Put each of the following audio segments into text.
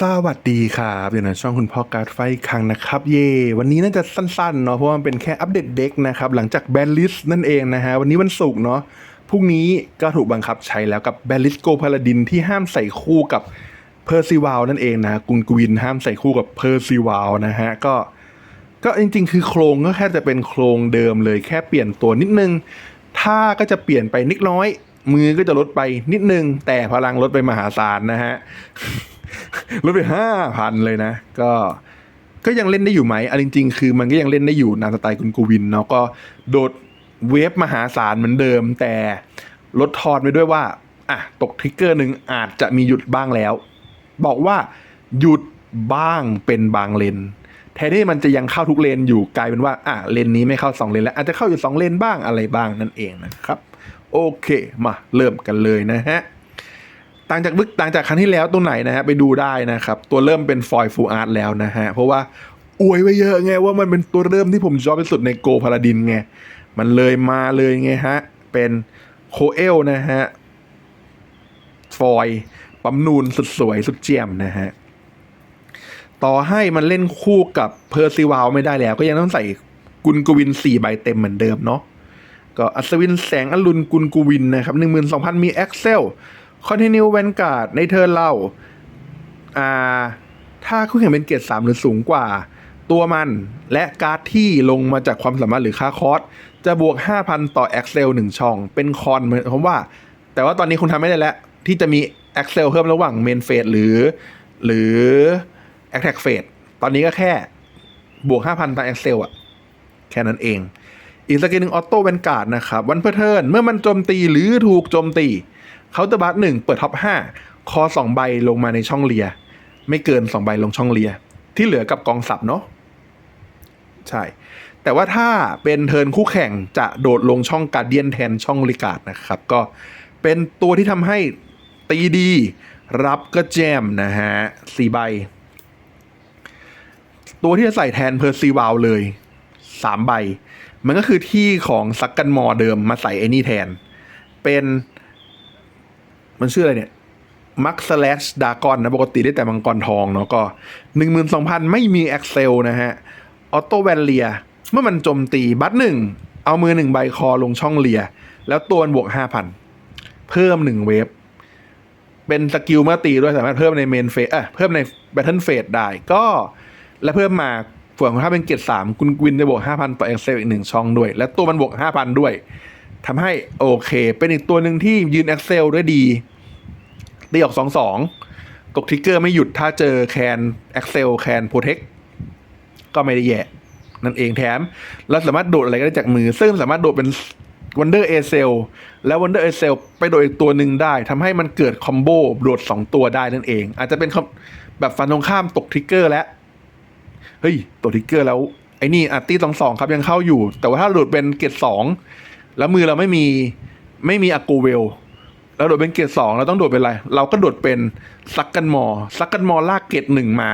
สวัสดีครับอยู่ในช่องคุณพ่อการ์ดไฟครั้งนะครับ เย่วันนี้น่าจะสั้นๆเนาะเพราะว่ามันเป็นแค่อัปเดตเด็กนะครับ หลังจากแบนลิสนั่นเองนะฮะ วันนี้วันศุกร์เนาะพรุ่งนี้ก็ถูกบังคับใช้แล้วกับแบนลิสโกพาลาดินที่ห้ามใส่คู่กับเพอร์ซิวาลนั่นเองนะกุนกวินห้ามใส่คู่กับเพอร์ซิวาลนะฮะก็ก็จริงๆ คือโครงก็แค่จะเป็นโครงเดิมเลยแค่เปลี่ยนตัวนิดนึงท่าก็จะเปลี่ยนไปนิดน้อย มือก็จะลดไปนิดนึง แต่พลังลดไปมหาศาลนะฮะ ลดไปห้าพันเลยนะ ก็ก็ยังเล่นได้อยู่ไหมอันจริง ๆ คือมันก็ยังเล่นได้อยู่นามสไตล์คุณกูวินเนาะก็โดดเวฟมหาศาลเหมือนเดิม แต่ลดทอนไปด้วยว่าอะตกทริกเกอร์หนึ่งอาจจะมีหยุดบ้างแล้ว บอกว่าหยุดบ้างเป็นบางเลนแทนที่มันจะยังเข้าทุกเลนอยู่กลายเป็นว่าอะเลนนี้ไม่เข้าสองเลนแล้ว อาจจะเข้าอยู่สองเลนบ้างอะไรบ้างนั่นเองนะครับ โอเค มาเริ่มกันเลยนะฮะ ต่างจากบึกต่างจากครั้งที่แล้วตัวไหนนะฮะไปดูได้นะครับ ตัวเริ่มเป็นฟอยล์ฟูอาร์ตแล้วนะฮะ เพราะว่าอวยไว้เยอะไงว่ามันเป็นตัวเริ่มที่ผมชอบที่สุดในโกพาราดินไง มันเลยมาเลยไงฮะ เป็นโคเอลนะฮะ ฟอยล์ปั๊มนูนสุดสวยสุดเจียมนะฮะ ต่อให้มันเล่นคู่กับเพอร์ซิวาลไม่ได้แล้ว ก็ยังต้องใส่กุนกวินสี่ใบเต็มเหมือนเดิมเนาะก็อัศวินแสงอรุณกุลกูวินนะครับหนึ่งหมื่นสองพันมี Excel คอนติเนีย แวนการ์ดในเทิร์นเราอ่าถ้าคู่แข่งเป็นเกรดสามหรือสูงกว่า ตัวมันและการ์ดที่ลงมาจากความสามารถหรือค่าคอสจะบวก 5,000 ต่อ Excel หนึ่งช่อง เป็นคอนเหมือนผมว่า แต่ว่าตอนนี้คุณทำไม่ได้แล้ว ที่จะมี Excel เพิ่มระหว่างเมนเฟสหรือ หรือ Attack Phase ตอนนี้ก็แค่บวก 5,000 ต่อ Excel อะแค่นั้นเอง อีกสกิลหนึ่งออโต้แวนการ์ดนะครับ วันเพอร์เทิร์นเมื่อมันโจมตีหรือถูกโจมตี เคาน์เตอร์บัสหนึ่งเปิดท็อปห้าคอสองใบลงมาในช่องเลีย ไม่เกินสองใบลงช่องเลีย ที่เหลือกับกองสับเนาะใช่ แต่ว่าถ้าเป็นเทิร์นคู่แข่งจะโดดลงช่องการเดียนแทนช่องลิกาดนะครับ ก็เป็นตัวที่ทำให้ตีดี รับก็แจมนะฮะสี่ใบ ตัวที่จะใส่แทนเพอร์ซีวาลเลยสามใบ มันก็คือที่ของซักกันมอเดิมมาใส่ไอ้นี่แทน เป็น มันชื่ออะไรเนี่ยมักสแลชดากอนนะ ปกติได้แต่มังกรทองเนาะก็หนึ่งหมื่นสองพันไม่มี Excel นะฮะ ออโต้แวนเลีย เมื่อมันโจมตีบัตหนึ่ง เอามือหนึ่งใบคอลงช่องเลีย แล้วตัวบวกห้าพันเพิ่มหนึ่งเวฟ เป็นสกิลเมื่อตีด้วยสามารถเพิ่มในเมนเฟสเอะเพิ่มในแบทเทิลเฟสได้ก็ และเพิ่มมาส่วนของถ้าเป็นเกรสามคุณกวินจะบวกห้าพันต่อเอ็กเซลอีกหนึ่งช่องด้วย และตัวมันบวกห้าพันด้วยทำให้โอเค เป็นอีกตัวหนึ่งที่ยืน Excel ได้ดี ตีออกสองสองตกทริกเกอร์ไม่หยุดถ้าเจอแคน Excel แคนโปรเทคก็ไม่ได้แย่ นั่นเองแถม เราสามารถโดดอะไรก็ได้จากมือ ซึ่งสามารถโดดเป็น Wonder a c e l แล้ว Wonder a c e l ไปโดดอีกตัวหนึ่งได้ทำให้มันเกิดคอมโบโดด2ตัวได้นั่นเอง อาจจะเป็นแบบฟันตรงข้ามตกทริกเกอร์แล้วเฮ้ยตกทริกเกอร์แล้วไอ้นี่อาร์ตี้สองสองครับยังเข้าอยู่ แต่ว่าถ้าโดดเป็นเกรดสองแล้วมือเราไม่มีไม่มีอากูเวล แล้วโดดเป็นเกรดสองเราต้องโดดเป็นอะไร เราก็โดดเป็นซักกันมอซักกันมอลากเกรดหนึ่งมา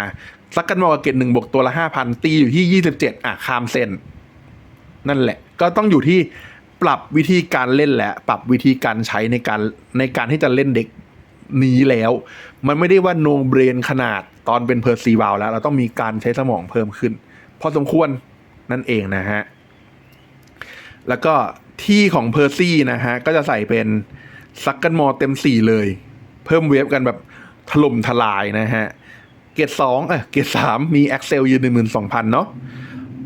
ซักกันมอกับเกรดหนึ่งบวกตัวละห้าพันตีอยู่ที่ยี่สิบเจ็ดอะคามเซนนั่นแหละ ก็ต้องอยู่ที่ปรับวิธีการเล่นและ ปรับวิธีการใช้ในการในการที่จะเล่นเด็กนี้แล้ว มันไม่ได้ว่าโนเบรนขนาดตอนเป็นเพอร์ซีวาลแล้ว เราต้องมีการใช้สมองเพิ่มขึ้น พอสมควรนั่นเองนะฮะ แล้วก็ที่ของเพอร์ซี่นะฮะ ก็จะใส่เป็น ซักกันมอเต็มสี่เลย เพิ่มเวฟกันแบบถล่มทลายนะฮะ เกรดสองเออเกรดสามมี Excel ยืนหนึ่งหมื่นสองพันเนาะ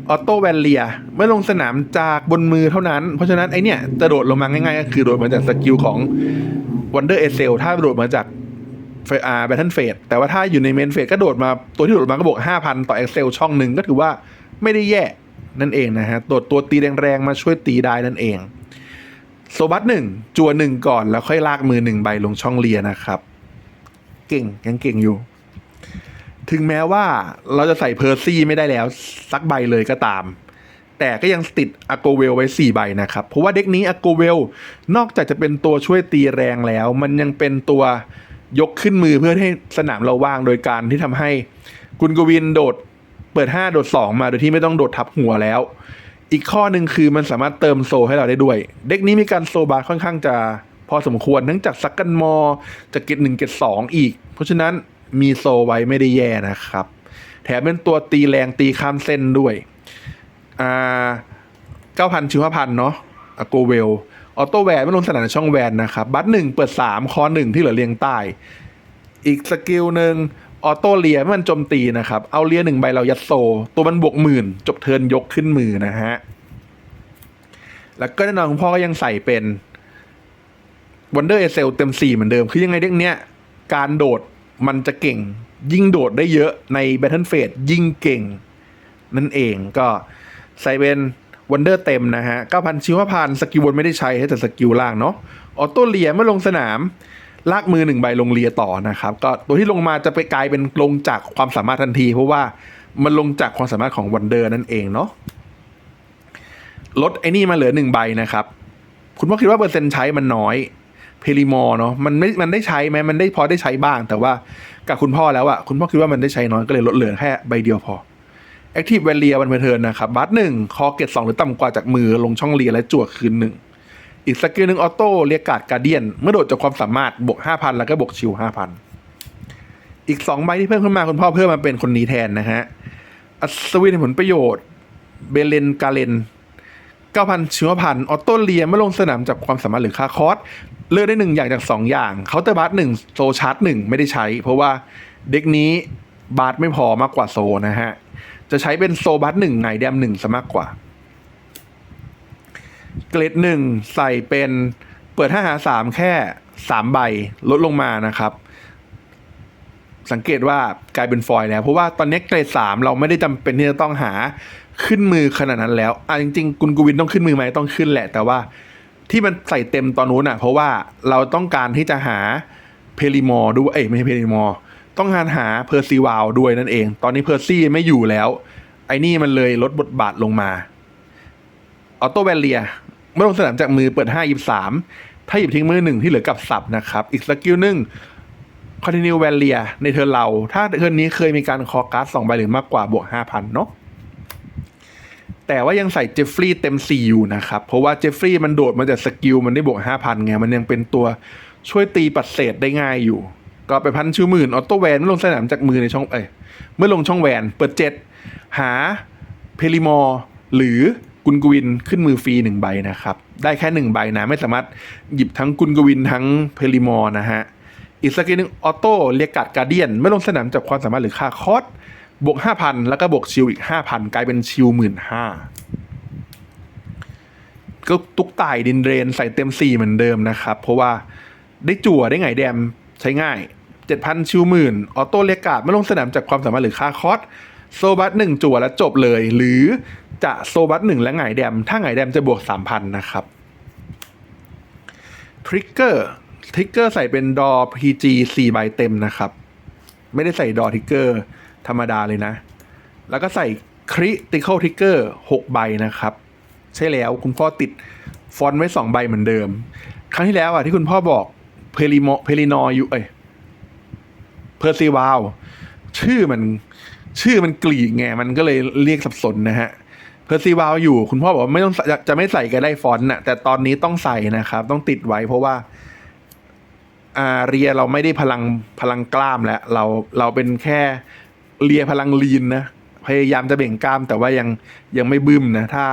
ออโต้แวนเลียเมื่อลงสนามจากบนมือเท่านั้น เพราะฉะนั้นไอเนี่ยจะโดดลงมาง่ายๆ ก็คือโดดมาจากสกิลของ Wonder a c e l ถ้าโดดมาจากเฟอาแบทเทิลเฟสแต่ว่าถ้าอยู่ในเมนเฟสก็โดดมาตัวที่โดดมาก็บวก5,000ต่อ Excel ช่องหนึ่งก็ถือว่าไม่ได้แย่นั่นเองนะฮะโดดตัวตีแรงๆมาช่วยตีได้นั่นเอง โซบัสหนึ่งจัวหนึ่งก่อนแล้วค่อยลากมือหนึ่งใบลงช่องเลียนะครับ เก่งยังเก่งอยู่ ถึงแม้ว่าเราจะใส่เพอร์ซี่ไม่ได้แล้วสักใบเลยก็ตาม แต่ก็ยังติดอโกเวลไว้4ใบนะครับ เพราะว่าเด็กนี้อโกเวลนอกจากจะเป็นตัวช่วยตีแรงแล้ว มันยังเป็นตัวยกขึ้นมือเพื่อให้สนามเราว่างโดยการที่ทำให้กุนกวินโดดเปิด 5 โดด 2 มาโดยที่ไม่ต้องโดดทับหัวแล้ว อีกข้อหนึ่งคือมันสามารถเติมโซให้เราได้ด้วย เด็กนี้มีการโซบาร์ค่อนข้างจะพอสมควรทั้งจากซักกันมอจากเกตหนึ่งเกตสองอีก เพราะฉะนั้นมีโซไว้ไม่ได้แย่นะครับ แถมเป็นตัวตีแรงตีข้ามเส้นด้วยอ่าเก้าพันชิวห้าพันเนาะโกเวลออโต้แวนไม่ลงสนามในช่องแวนนะครับ บัตหนึ่งเปิดสามคอหนึ่งที่เหลือเรียงใต้ อีกสกิลหนึ่ง ออโต้เลียม่มันโจมตีนะครับ เอาเลียหนึ่งใบเรายัดโซ ตัวมันบวกหมื่น จบเทินยกขึ้นมือนะฮะ แล้วก็แน่นอนคุณพ่อก็ยังใส่เป็นวันเดอร์เอเซลเต็มสี่เหมือนเดิม คือยังไงเด็กเนี้ย การโดดมันจะเก่ง ยิ่งโดดได้เยอะใน Battle f a t e ยิ่งเก่ง นั่นเองก็ใส่เป็นวันเดอร์เต็มนะฮะ 9,000 ชิวพันสกิลบนไม่ได้ใช้แต่สกิลล่างเนาะออโต้เลียเมื่อลงสนาม ลากมือหนึ่งใบลงเลียต่อนะครับ ก็ตัวที่ลงมาจะไปกลายเป็นลงจากความสามารถทันที เพราะว่ามันลงจากความสามารถของวันเดอร์นั่นเองเนาะลดไอ้นี่มาเหลือหนึ่งใบนะครับ คุณพ่อคิดว่าเปอร์เซ็นต์ใช้มันน้อยเพลิมอเนาะมันไม่มันได้ใช้ไหมมันได้พอได้ใช้บ้าง แต่ว่ากับคุณพ่อแล้วอะคุณพ่อคิดว่ามันได้ใช้น้อยก็เลยลดเหลือแค่ใบเดียวพอ Active v a l เ a วันเพเทิร์นนะครับบัตหนึ่งคอเกตสองหรือต่ำกว่าจากมือลงช่องเลียและจวดคืนหนึ่ง อีกสกิลหนึ่งออโต้เรียกการ์ดการเดียน เมื่อโดดจากความสามารถบวกห้าพันแล้วก็บวกชิวห้าพันอีกสองใบที่เพิ่มขึ้นมาคุณพ่อเพิ่มมาเป็นคนนี้แทนนะฮะอัศวินผลประโยชน์เบเลนกาเลนเก้าพันชิวพันออโต้เลียเมื่อลงสนามจากความสามารถหรือค่าคอสเลือกได้หนึ่งอย่างจากสองอย่างเคาน์เตอร์บัตหนึ่งโซชาร์จหนึ่งไม่ได้ใช้ เพราะว่าเด็กนี้บาร์ไม่พอมากกว่าโซนะฮะจะใช้เป็นโซบัตหนึ่งไงแดมหนึ่งซะมากกว่า เกรดหนึ่งใส่เป็นเปิดห้าหาสามแค่สามใบลดลงมานะครับ สังเกตว่ากลายเป็นฟอยล์แล้ว เพราะว่าตอนนี้เกรดสามเราไม่ได้จำเป็นที่จะต้องหาขึ้นมือขนาดนั้นแล้วอะจริงๆกุนกูวินต้องขึ้นมือไหมต้องขึ้นแหละ แต่ว่าที่มันใส่เต็มตอนนู้นอะ เพราะว่าเราต้องการที่จะหาเพลิมอร์ด้วยเอ้ไม่ใช่เพลิมอร์ต้องการหาเพอร์ซีวาลด้วยนั่นเอง ตอนนี้เพอร์ซี่ไม่อยู่แล้ว ไอ้นี่มันเลยลดบทบาทลงมา ออโต้แวลเลียเมื่อลงสนามจากมือเปิดห้าหยิบสามถ้าหยิบทิ้งมือหนึ่งที่เหลือกับสับนะครับ อีกสกิลหนึ่งคอนติเนียแวลเลียในเทิร์เรา ถ้าเทิร์นนี้เคยมีการคอการ์ดสองใบหรือมากกว่าบวกห้าพันเนาะแต่ว่ายังใส่เจฟฟรีย์เต็มสี่อยู่นะครับ เพราะว่าเจฟฟรีย์มันโดดมาจากสกิลมันได้บวกห้าพันไงมันยังเป็นตัวช่วยตีปัดเศษได้ง่ายอยู่ ก็ไปพันชิวหมื่นออโต้แวนเมื่อลงสนามจากมือในช่องเอ้ยเมื่อลงช่องแวนเปิดเจ็ดหาเพลิมอร์หรือ กุนกวินขึ้นมือฟรีหนึ่งใบนะครับ ได้แค่หนึ่งใบนะ ไม่สามารถหยิบทั้งกุนกวินทั้งเพลิมอร์นะฮะ อีกสกิลหนึ่งออโต้เรียกการ์ดการเดียนเมื่อลงสนามจากความสามารถหรือค่าคอสบวกห้าพันแล้วก็บวกชิลอีกห้าพันกลายเป็นชิลหมื่นห้าก็ตุกต่ายดินเรนใส่เต็มสี่เหมือนเดิมนะครับ เพราะว่าได้จั่วได้ไงแดมใช้ง่ายเจ็ดพันชิลหมื่นออโต้เรียกการ์ดเมื่อลงสนามจากความสามารถหรือค่าคอส โซบัสหนึ่งจั่วแล้วจบเลย หรือจะโซบัสหนึ่งและไงแดม ถ้าไงแดมจะบวกสามพันนะครับทริกเกอร์ทริกเกอร์ใส่เป็นดอ PG สี่ใบเต็มนะครับ ไม่ได้ใส่ดอทริกเกอร์ธรรมดาเลยนะ แล้วก็ใส่คริติคอลทริกเกอร์หกใบนะครับ ใช่แล้วคุณพ่อติดฟอนต์ไว้สองใบเหมือนเดิม ครั้งที่แล้วอะที่คุณพ่อบอกเพลิโมเพลินออยู่เอ้ยเพอร์ซีวาลชื่อมัน ชื่อมันกลีกไงมันก็เลยเรียกสับสนนะฮะเพอร์ซีวาลอยู่คุณพ่อบอกว่าไม่ต้องจะจะไม่ใส่ก็ได้ฟอนต์น่ะแต่ตอนนี้ต้องใส่นะครับ ต้องติดไว้เพราะว่าอาเรียเราไม่ได้พลังพลังกล้ามแล้วเราเราเป็นแค่เรียพลังลีนนะพยายามจะเบ่งกล้าม แต่ว่ายังยังไม่บึ้มนะถ้า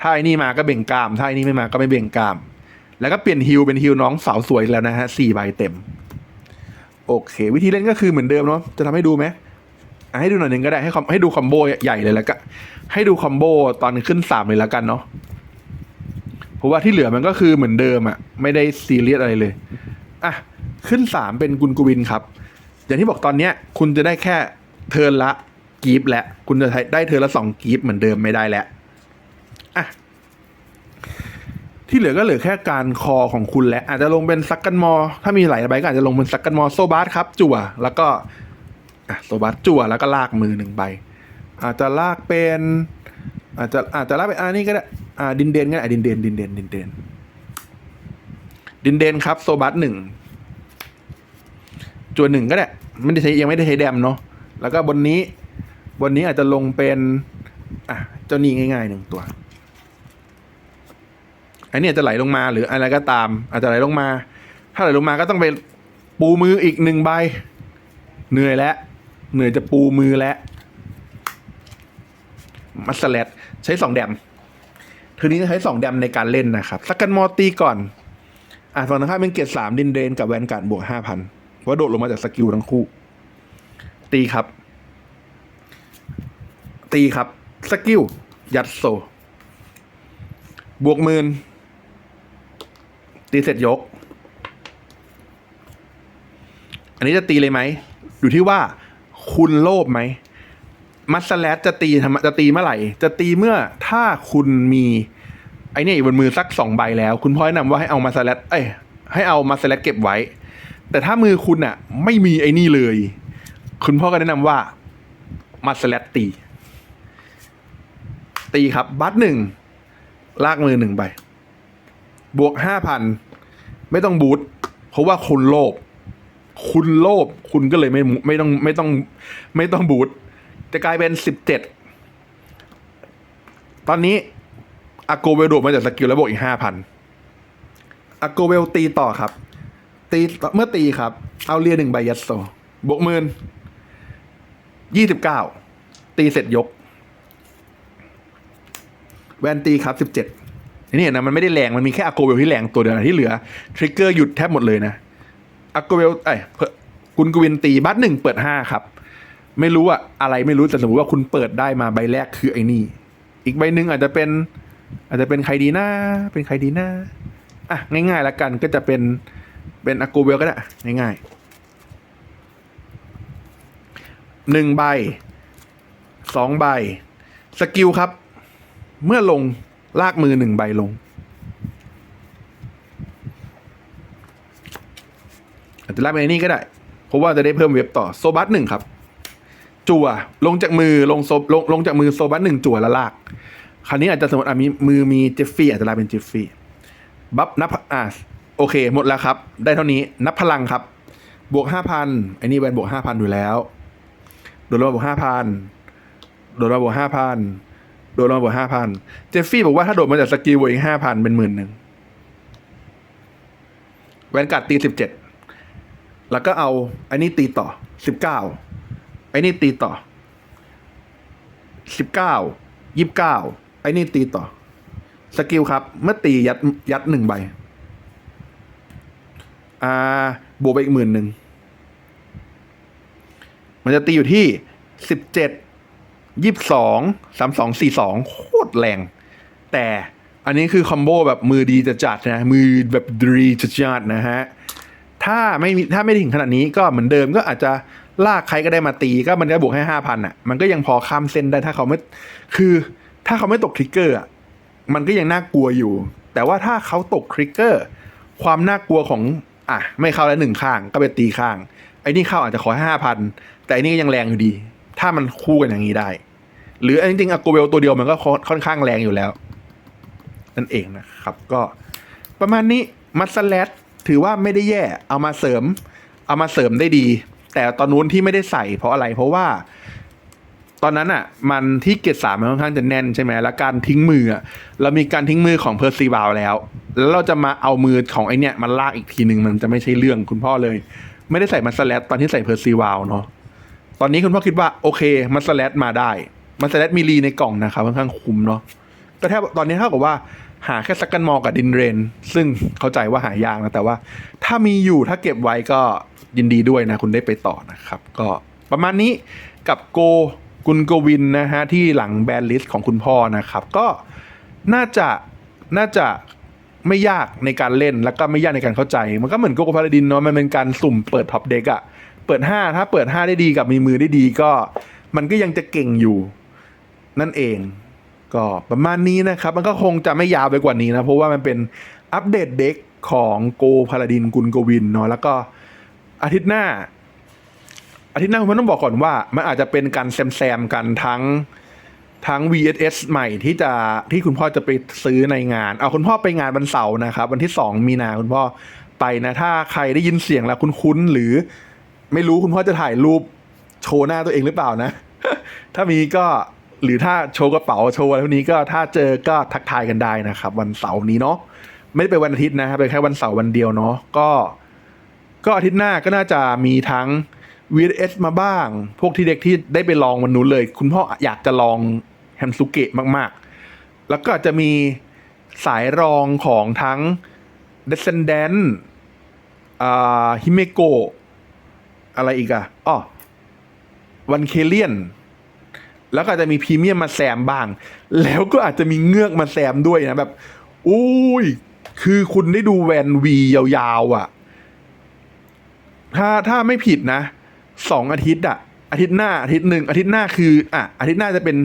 ถ้าไอ้นี่มาก็เบ่งกล้าม ถ้าไอ้นี่ไม่มาก็ไม่เบ่งกล้าม แล้วก็เปลี่ยนฮิลเป็นฮิลน้องสาวสวยแล้วนะฮะสี่ใบเต็ม โอเค วิธีเล่นก็คือเหมือนเดิมเนาะจะทำให้ดูไหม ให้ดูหน่อยหนึ่งก็ได้ให้คอมให้ดูคอมโบใหญ่เลยแล้วก็ให้ดูคอมโบตอนขึ้นสามเลยแล้วกันเนาะเพราะว่าที่เหลือมันก็คือเหมือนเดิมอะไม่ได้ซีเรียสอะไรเลยอะขึ้นสามเป็นกุนกวินครับ อย่างที่บอกตอนเนี้ย คุณจะได้แค่เทิร์นละกีฟและ คุณจะได้เทิร์นละสองกีฟเหมือนเดิมไม่ได้แล้วอะที่เหลือก็เหลือแค่การคอของคุณและ อาจจะลงเป็นซักกันมอ ถ้ามีหลายใบก็อาจจะลงเป็นซักกันมอโซบาสครับจั่ว แล้วก็ อะโซบาสจั่วแล้วก็ลากมือหนึ่งใบ อาจจะลากเป็น อาจจะอาจจะลากเป็นอันนี้ก็ได้อ่าดินเดนก็ได้ดินเดนดินเดนดินเดนดินเดนครับโซบัสหนึ่งจั่วหนึ่งก็ได้ไม่ได้ใช้ยังไม่ได้ใช้แดมเนาะแล้วก็บนนี้บนนี้อาจจะลงเป็นอะเจ้านี้ง่ายๆหนึ่งตัว อันนี้อาจจะไหลลงมาหรืออะไรก็ตาม อาจจะไหลลงมา ถ้าไหลลงมาก็ต้องไปปูมืออีกหนึ่งใบเหนื่อยแล้ว เหนื่อยจะปูมือแล้วมัสแลดใช้สองแดมทีนี้จะใช้สองแดมในการเล่นนะครับสักกันมอตีก่อนอ่าฝั่งนะครับเป็นเกียรดสามดินเดนกับแวนการ์ดบวกห้าพันว่าโดดลงมาจากสกิลทั้งคู่ ตีครับ ตีครับสกิลยัดโซ บวกหมื่นตีเสร็จยก อันนี้จะตีเลยไหม อยู่ที่ว่า คุณโลภไหมมัสแลดจะตีทำจะตีเมื่อไหร่ จะตีเมื่อถ้าคุณมี ไอ้นี่อยู่บนมือสักสองใบแล้ว คุณพ่อแนะนำว่าให้เอามาสแลดเอ้ยให้เอามาสแลดเก็บไว้ แต่ถ้ามือคุณอะไม่มีไอ้นี่เลย คุณพ่อก็แนะนำว่ามาสแลดตี ตีครับบัตหนึ่งลากมือหนึ่งใบบวกห้าพันไม่ต้องบูทเพราะว่าคุณโลภ คุณโลภคุณก็เลยไม่ไม่ต้องไม่ต้องไม่ต้องบูทจะกลายเป็นสิบเจ็ดตอนนี้อาโกเวลโดดมาจากสกิลแล้วบวกอีกห้าพันอาโกเวลตีต่อครับ ตีเมื่อตีครับ เอาเรียหนึ่งใบยัดโซบวกหมื่นยี่สิบเก้าตีเสร็จยก แวนตีครับสิบเจ็ดนี่เห็นนะมันไม่ได้แรงมันมีแค่อาโกเวลที่แรงตัวเดียวที่เหลือ ทริกเกอร์หยุดแทบหมดเลยนะ อากเวลไอ้กุนกวินตีบัตหนึ่งเปิดห้าครับ ไม่รู้ว่าอะไรไม่รู้แต่สมมติว่าคุณเปิดได้มาใบแรกคือไอ้นี่ อีกใบหนึ่งอาจจะเป็น อาจจะเป็นใครดีนะเป็นใครดีนะอะง่ายๆแล้วกันก็จะเป็นเป็นอากูเวลก็ได้ง่ายๆหนึ่งใบสองใบ สกิลครับ เมื่อลงลากมือหนึ่งใบลง อาจจะลากไปในนี่ก็ได้ เพราะว่าจะได้เพิ่มเว็บต่อโซบัสหนึ่งครับ จั่วลงจากมือลงโซลงลงจากมือโซบัสหนึ่งจั่วล้วลาก คราวนี้อาจจะสมมติอะมีมือมีเจฟฟี่อาจจะลากเป็นเจฟฟี่บัฟนับอะโอเค หมดแล้วครับ ได้เท่านี้นับพลังครับ บวกห้าพันไอ้นี่แวนบวกห้าพันอยู่แล้ว โดนมาบวกห้าพันโดนมาบวกห้าพันโดนมาบวกห้าพันเจฟฟี่บอกว่าถ้าโดดมาจากสกิลบวกอีกห้าพันเป็นหมื่นหนึ่งแวนกัดตีสิบเจ็ด แล้วก็เอาไอ้นี่ตีต่อสิบเก้าไอ้นี่ตีต่อสิบเก้ายี่สิบเก้าไอ้นี่ตีต่อ สกิลครับ เมื่อตียัดยัดหนึ่งใบ อ่า บวกไปอีกหมื่นหนึ่ง มันจะตีอยู่ที่สิบเจ็ดยี่สิบสองสามสองสี่สองโคตรแรง แต่อันนี้คือคอมโบแบบมือดีจะจัดนะ มือแบบดีจะจัดนะฮะ ถ้าไม่มีถ้าไม่ถึงขนาดนี้ก็เหมือนเดิมก็อาจจะลากใครก็ได้มาตีก็มันก็บวกให้ห้าพันอะ มันก็ยังพอข้ามเส้นได้ถ้าเขาไม่คือ ถ้าเขาไม่ตกทริกเกอร์อะมันก็ยังน่ากลัวอยู่ แต่ว่าถ้าเขาตกทริกเกอร์ความน่ากลัวของอะไม่เข้าแล้วหนึ่งข้างก็ไปตีข้าง ไอ้นี่เข้าอาจจะขอห้าพันแต่อันนี้ยังแรงอยู่ดี ถ้ามันคู่กันอย่างนี้ได้ หรือจริงๆอะโกเวลตัวเดียวมันก็ค่อนข้างแรงอยู่แล้ว นั่นเองนะครับ ก็ประมาณนี้มัสแลด ถือว่าไม่ได้แย่เอามาเสริม เอามาเสริมได้ดี แต่ตอนนู้นที่ไม่ได้ใส่เพราะอะไร เพราะว่า ตอนนั้นอะ มันที่เกตสามมันค่อนข้างจะแน่นใช่ไหมแล้วการทิ้งมือเรามีการทิ้งมือของเพอร์ซีบาลแล้ว แล้วเราจะมาเอามือของไอเนี้ยมันลากอีกทีหนึ่งมันจะไม่ใช่เรื่องคุณพ่อเลย ไม่ได้ใส่มัสแลดตอนที่ใส่เพอร์ซีบาลเนาะตอนนี้คุณพ่อคิดว่าโอเคมัสแลดมาได้มัสแลดมีรีในกล่องนะครับค่อนข้างคุ้มเนาะก็แทบตอนนี้เท่ากับว่า หาแค่สักกันมอกับดินเรน ซึ่งเข้าใจว่าหายากนะ แต่ว่า ถ้ามีอยู่ถ้าเก็บไว้ก็ยินดีด้วยนะ คุณได้ไปต่อนะครับ ก็ประมาณนี้กับโกกุนโกวินนะฮะ ที่หลังแบนลิสต์ของคุณพ่อนะครับ ก็น่าจะน่าจะไม่ยากในการเล่นแล้วก็ไม่ยากในการเข้าใจ มันก็เหมือนโกโกพาราดินเนาะมันเป็นการสุ่มเปิดท็อปเด็กอะเปิด 5 ถ้าเปิด 5 ได้ดีกับมีมือได้ดีก็ มันก็ยังจะเก่งอยู่ นั่นเอง ก็ประมาณนี้นะครับ มันก็คงจะไม่ยาวไปกว่านี้นะ เพราะว่ามันเป็นอัปเดตเด็กของโกพาลาดินกุลโกวินเนาะแล้วก็อาทิตย์หน้า อาทิตย์หน้าผมต้องบอกก่อนว่า มันอาจจะเป็นการแซมแซมๆกันทั้งทั้ง VSS ใหม่ที่จะที่คุณพ่อจะไปซื้อในงาน เอาคุณพ่อไปงานวันเสาร์นะครับ วันที่ 2 มีนาคุณพ่อไปนะ ถ้าใครได้ยินเสียงแล้วคุ้นๆหรือไม่รู้คุณพ่อจะถ่ายรูปโชว์หน้าตัวเองหรือเปล่านะ ถ้ามีก็ หรือถ้าโชว์กระเป๋าโชว์อะไรพวกนี้ก็ถ้าเจอก็ทักทายกันได้นะครับ วันเสาร์นี้เนาะไม่ได้เป็นวันอาทิตย์นะครับเป็นแค่วันเสาร์วันเดียวเนาะก็ ก็อาทิตย์หน้าก็น่าจะมีทั้ง VS มาบ้าง พวกที่เด็กที่ได้ไปลองวันนู้นเลย คุณพ่ออยากจะลองแฮมซุเกะมากๆ แล้วก็อาจจะมีสายรองของทั้ง Descendant ฮิเมโกอะไรอีกอะอ๋อวันเคเลียน แล้วก็อาจจะมีพรีเมียมมาแซมบ้าง แล้วก็อาจจะมีเงือกมาแซมด้วยนะแบบอุ้ยคือคุณได้ดูแวนวียาวๆอะ่ะ ถ้าถ้าไม่ผิดนะสองอาทิตย์อะอาทิตย์หน้าอาทิตย์หนึ่งอาทิตย์หน้าคืออะอาทิตย์หน้าจะเป็น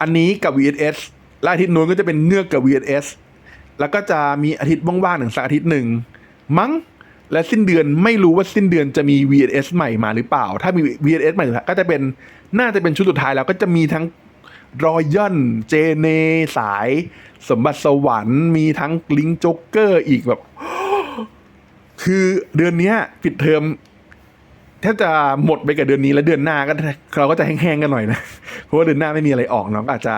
อันนี้กับ VSS และอาทิตย์นู้นก็จะเป็นเงือกกับ VSS แล้วก็จะมีอาทิตย์ว่างๆหนึ่งสักอาทิตย์หนึ่งมั้ง และสิ้นเดือนไม่รู้ว่าสิ้นเดือนจะมี VSS ใหม่มาหรือเปล่า ถ้ามี VSS ใหม่ก็จะเป็นน่าจะเป็นชุดสุดท้ายแล้วก็จะมีทั้งรอยัลเจเนสาย สมบัติสวรรค์มีทั้งลิงจ็อกเกอร์อีกแบบ คือเดือนนี้ปิดเทอมแทบจะหมดไปกับเดือนนี้แล้วเดือนหน้าก็เราก็จะแห้งๆกันหน่อยนะ เพราะว่าเดือนหน้าไม่มีอะไรออกเนาะอาจจะ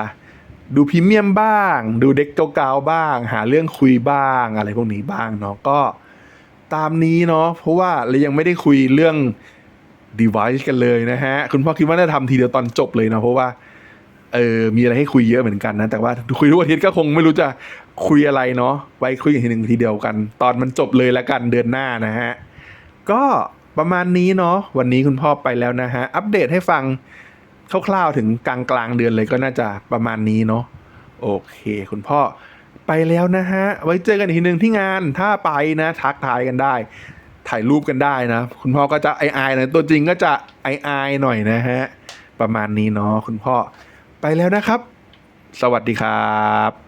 ดูพรีเมียมบ้าง ดูเด็กเก่าๆบ้าง หาเรื่องคุยบ้างอะไรพวกนี้บ้างเนาะก็ ตามนี้เนาะเพราะว่าเรายังไม่ได้คุยเรื่อง device กันเลยนะฮะ คุณพ่อคิดว่าน่าทำทีเดียวตอนจบเลยเนาะเพราะว่าเออมีอะไรให้คุยเยอะเหมือนกันนะ แต่ว่าคุยทุกอาทิตย์ก็คงไม่รู้จะคุยอะไรเนาะไว้คุยกันทีหนึ่งทีเดียวกัน ตอนมันจบเลยละกันเดือนหน้านะฮะ ก็ประมาณนี้เนาะวันนี้คุณพ่อไปแล้วนะฮะ อัปเดตให้ฟังคร่าวๆถึงกลางกลางเดือนเลยก็น่าจะประมาณนี้เนาะโอเค คุณพ่อ ไปแล้วนะฮะ ไว้เจอกันอีกทีหนึ่งที่งานถ้าไปนะทักทายกันได้ ถ่ายรูปกันได้นะ คุณพ่อก็จะไอไอนะตัวจริงก็จะไอไอหน่อยนะฮะ ประมาณนี้เนาะคุณพ่อ ไปแล้วนะครับ สวัสดีครับ